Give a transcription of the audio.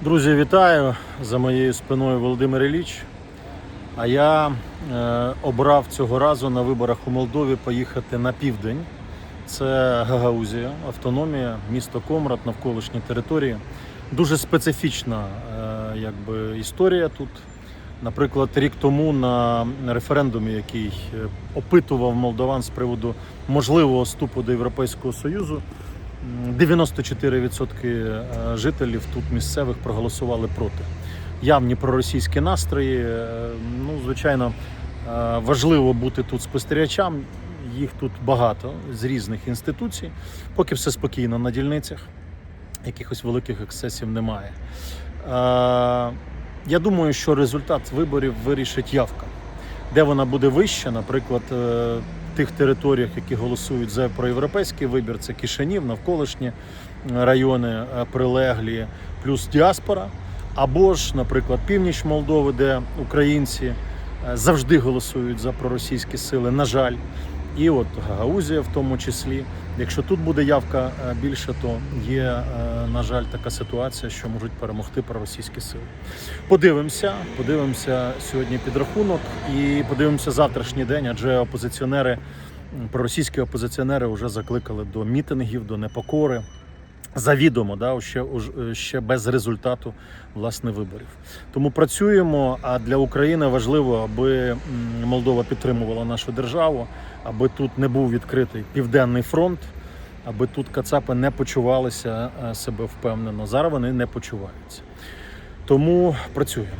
Друзі, вітаю за моєю спиною Володимир Ілліч. А я е, обрав цього разу на виборах у Молдові поїхати на південь. Це Гагаузія, автономія, місто Комрад, навколишні території. Дуже специфічна е, якби, історія тут. Наприклад, рік тому на референдумі, який е, опитував молдован з приводу можливого вступу до Європейського Союзу, 94% е, жителів тут місцевих проголосували проти. Явні проросійські настрої. е, Ну, звичайно, е, важливо бути тут спостерігачам. Їх тут багато з різних інституцій. Поки все спокійно на дільницях, якихось великих ексцесів немає. Я думаю, що результат виборів вирішить явка. Де вона буде вища, наприклад, е, в тих територіях, які голосують за проєвропейський вибір, це Кишинів, навколишні е, райони е, прилеглі, плюс діаспора. Або ж, наприклад, північ Молдови, де українці е, завжди голосують за проросійські сили, на жаль. І от Гагаузія в тому числі. Якщо тут буде явка е, більше, то є, е, на жаль, така ситуація, що можуть перемогти проросійські сили. Подивимося, подивимося сьогодні підрахунок і подивимося завтрашній день, адже опозиціонери, проросійські опозиціонери вже закликали до мітингів, до непокори. Завідомо, да, ще, ще без результату власне виборів. Тому працюємо. А для України важливо, аби Молдова підтримувала нашу державу, аби тут не був відкритий південний фронт, аби тут Кацапи не почувалися е, себе впевнено. Зараз вони не почуваються. Тому працюємо.